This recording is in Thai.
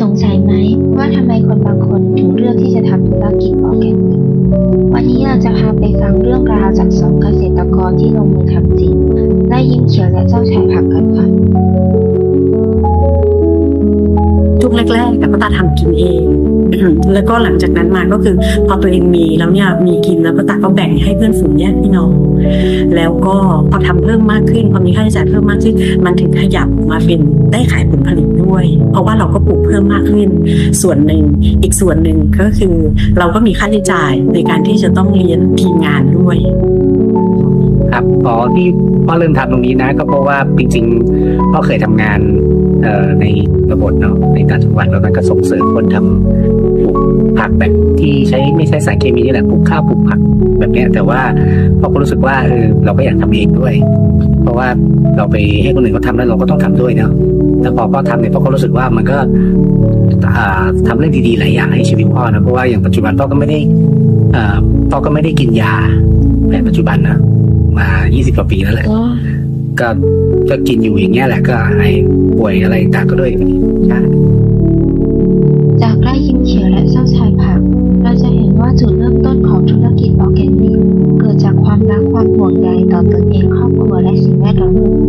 สงสัยไหมว่าทำไมคนบางคนถึงเลือกที่จะทำธุรกิจออร์แกนิกวันนี้เราจะพาไปฟังเรื่องราวจากสองเกษตรกรที่ลงมือทำจริงได้ยิ้มเขียวและเจ้าชายผักกันค่ะช่วงแรกๆแต่ก็ตาทำกินเองแล้วก็หลังจากนั้นมาก็คือพอตัวเองมีแล้วเนี่ยมีกินแล้วก็ตาก็แบ่งให้เพื่อนฝูงญาติพี่น้อง แล้วก็พอทำเพิ่มมากขึ้นพอมีค่าใช้จ่ายเพิ่มมากขึ้น มันถึงขยับมาเป็นได้ขายผลผลิตด้วย เพราะว่าเราก็ปลูกเพิ่มมากขึ้นส่วนหนึ่งอีกส่วนหนึ่งก็คือเราก็มีค่าใช้จ่ายในการที่จะต้องเลี้ยงทีมงานด้วยครับพอที่พ่อเริ่มทำตรงนี้นะ ก็เพราะว่าจริงๆพ่อเคยทำงาน ในระบบเนาะในต่างจังหวัดแล้วมันก็ส่งเสริมคนทำปลูกผักแบบที่ใช้ไม่ใช้สารเคมีนี่แหละปลูกข้าวปลูกผักแบบเนี้ยแต่ว่าพ่อก็รู้สึกว่าเออเราก็อยากทำเองด้วย เพราะว่าเราไปให้คนอื่นเขาทำแล้วเราก็ต้องทำด้วยเนาะแล้วพอพ่อทำเนี่ยพ่อก็รู้สึกว่ามันก็อ่าทำเรื่องดีๆหลายอย่างให้ชีวิตพ่อนะเพราะว่าอย่างปัจจุบันพ่อก็ไม่ได้อ่าพ่อก็ไม่ได้กินยาแผนปัจจุบันนะมา 20 กว่าปีแล้วแหละ ก็ก็กินอยู่อย่างเงี้ยแหละก็หายป่วยอะไรต่างก็ด้วยใช่จากไร่ยิ้มเขียวและเจ้าชายผัก เราจะเห็นว่าจุดเริ่มต้นของธุรกิจออร์แกนิก เกิดจากความรักความห่วงใยต่อตนเองครอบครัวและสิ่งแวดล้อม